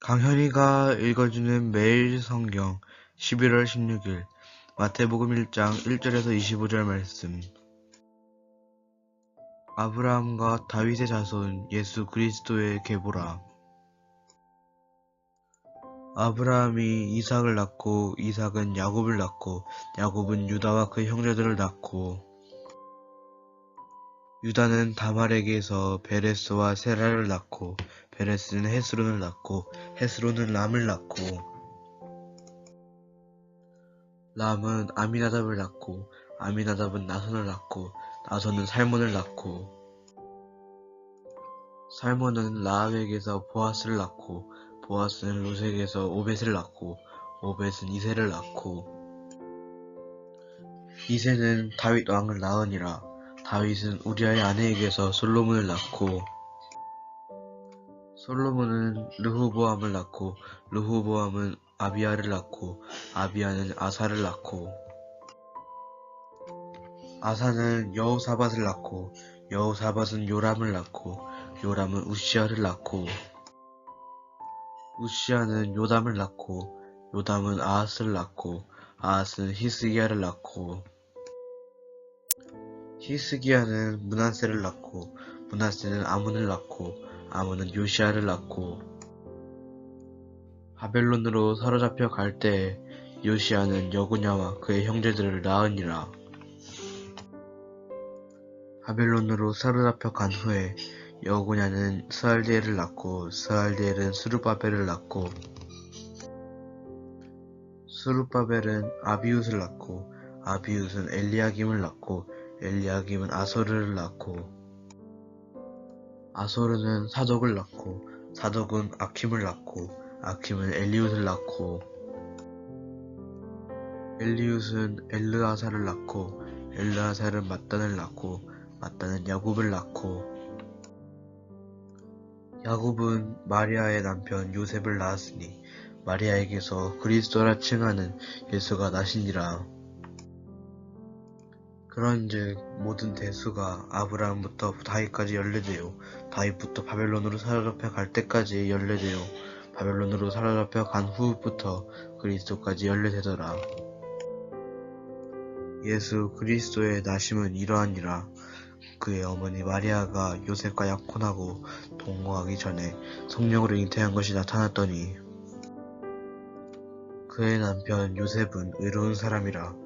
강현이가 읽어주는 매일 성경 11월 16일 마태복음 1장 1절에서 25절 말씀. 아브라함과 다윗의 자손 예수 그리스도의 계보라. 아브라함이 이삭을 낳고 이삭은 야곱을 낳고 야곱은 유다와 그 형제들을 낳고 유다는 다말에게서 베레스와 세라를 낳고 베레스는 헤스론을 낳고 헤스론은 람을 낳고 람은 아미나답을 낳고 아미나답은 나선을 낳고 나선은 살몬을 낳고 살몬은 라합에게서 보아스를 낳고 보아스는 루색에서 오벳을 낳고 오벳은 이세를 낳고. 이세는 다윗 왕을 낳으니라. 다윗은 우리아의 아내에게서 솔로몬을 낳고 솔로몬은 르후보암을 낳고 르후보암은 아비야를 낳고 아비야는 아사를 낳고 아사는 여호사밧을 낳고 여호사밧은 요람을 낳고 요람은 우시아를 낳고 우시아는 요담을 낳고 요담은 아하스를 낳고 아하스는 히스기야를 낳고 히스기야는 문하세를 낳고 문하세는 아문을 낳고 아문은 요시아를 낳고 바벨론으로 사로잡혀 갈 때에 요시아는 여구냐와 그의 형제들을 낳으니라. 바벨론으로 사로잡혀 간 후에 여구냐는 스알디엘을 낳고 스알디엘은 스루바벨을 낳고 스루바벨은 아비웃을 낳고 아비웃은 엘리야김을 낳고 엘리야김은 아소르를 낳고 아소르는 사독을 낳고 사독은 아킴을 낳고 아킴은 엘리웃을 낳고 엘리웃은 엘르아사를 낳고 엘르아사는 mat단을 낳고 mat단은 야곱을 낳고 야곱은 마리아의 남편 요셉을 낳았으니 마리아에게서 그리스도라 칭하는 예수가 나시니라. 그런즉 모든 대수가 아브라함부터 다윗까지 연례되어 다윗부터 바벨론으로 사로잡혀 갈 때까지 연례되어 바벨론으로 사로잡혀 간 후부터 그리스도까지 연례되더라. 예수 그리스도의 나심은 이러하니라. 그의 어머니 마리아가 요셉과 약혼하고 동거하기 전에 성령으로 잉태한 것이 나타났더니 그의 남편 요셉은 의로운 사람이라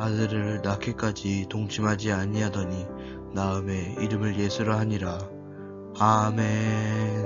아들을 낳기까지 동침하지 아니하더니 나음에 이름을 예수라 하니라. 아멘.